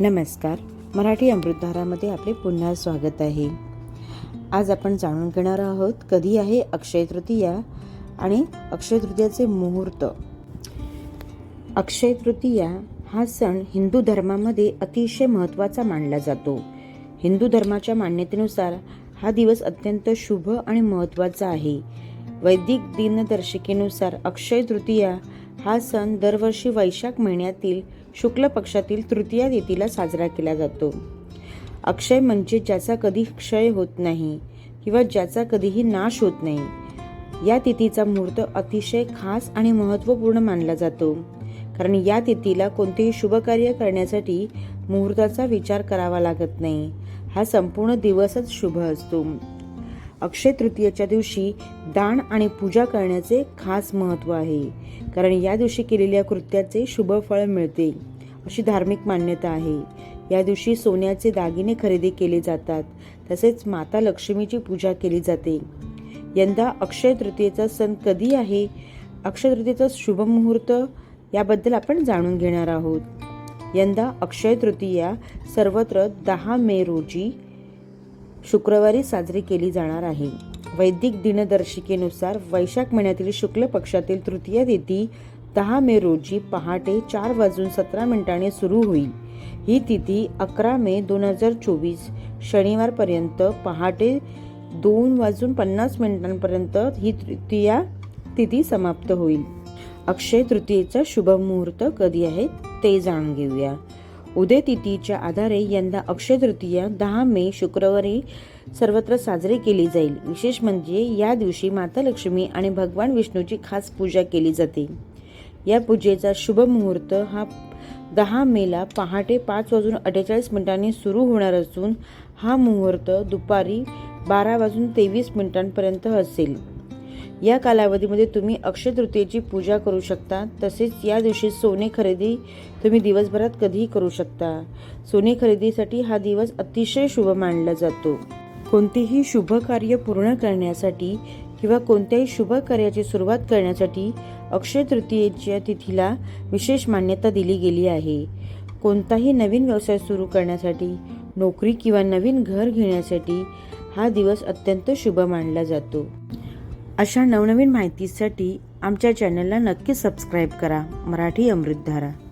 नमस्कार. मराठी अमृतधारामध्ये आपले पुन्हा स्वागत आहे. आज आपण जाणून घेणार आहोत कधी आहे अक्षय तृतीया आणि अक्षय तृतीयाचे मुहूर्त. अक्षय तृतीया हा सण हिंदू धर्मामध्ये अतिशय महत्त्वाचा मानला जातो. हिंदू धर्माच्या मान्यतेनुसार हा दिवस अत्यंत शुभ आणि महत्त्वाचा आहे. वैदिक दिनदर्शिकेनुसार अक्षय तृतीया हा सण दरवर्षी वैशाख महिन्यातील शुक्ल पक्षातील तृतीया तिथीला साजरा केला जातो. अक्षय म्हणजे ज्याचा कधी क्षय होत नाही किंवा ज्याचा कधीही नाश होत नाही. या तिथीचा मुहूर्त अतिशय खास आणि महत्त्वपूर्ण मानला जातो. कारण या तिथीला कोणतेही शुभ कार्य करण्यासाठी मुहूर्ताचा विचार करावा लागत नाही. हा संपूर्ण दिवसच शुभ असतो. अक्षय तृतीयेच्या दिवशी दान आणि पूजा करण्याचे खास महत्त्व आहे. कारण या दिवशी केलेल्या कृत्याचे शुभ फळ मिळते अशी धार्मिक मान्यता आहे. या दिवशी सोन्याचे दागिने खरेदी केले जातात तसेच माता लक्ष्मीची पूजा केली जाते. यंदा अक्षय तृतीयेचा सण कधी आहे? अक्षय तृतीयेचा शुभ मुहूर्त याबद्दल आपण जाणून घेणार आहोत. यंदा अक्षय तृतीया सर्वत्र दहा मे रोजी शुक्रवारी साजरी केली जाणार आहे. वैदिक दिनदर्शिकेनुसार वैशाख महिन्यातील शुक्ल पक्षातील तृतीय तिथी दहा मे रोजी पहाटे चार वाजून सतरा मिनिटांनी सुरू होईल. ही तिथी अकरा मे दोन हजार चोवीस शनिवारपर्यंत पहाटे दोन वाजून पन्नास मिनिटांपर्यंत ही तृतीया तिथी समाप्त होईल. अक्षय तृतीयेचा शुभ मुहूर्त कधी आहे ते जाणून घेऊया. उदयतिथीच्या आधारे यंदा अक्षय तृतीया दहा मे शुक्रवारी सर्वत्र साजरी केली जाईल. विशेष म्हणजे या दिवशी माता लक्ष्मी आणि भगवान विष्णूची खास पूजा केली जाते. या पूजेचा शुभ मुहूर्त हा दहा मेला पहाटे पाच वाजून अठ्ठेचाळीस मिनिटांनी सुरू होणार असून हा मुहूर्त दुपारी बारा वाजून तेवीस मिनिटांपर्यंत असेल. या कालावधीमध्ये तुम्ही अक्षय तृतीयेची पूजा करू शकता. तसेच या दिवशी सोने खरेदी तुम्ही दिवसभरात कधीही करू शकता. सोने खरेदीसाठी हा दिवस अतिशय शुभ मानला जातो. कोणतेही शुभ कार्य पूर्ण करण्यासाठी किंवा कोणत्याही शुभ कार्याची सुरुवात करण्यासाठी अक्षय तृतीयेच्या तिथीला विशेष मान्यता दिली गेली आहे. कोणताही नवीन व्यवसाय सुरू करण्यासाठी नोकरी किंवा नवीन घर घेण्यासाठी हा दिवस अत्यंत शुभ मानला जातो. अशा नवनवीन माहितीसाठी आमच्या चॅनलला नक्की सबस्क्राईब करा. मराठी अमृतधारा.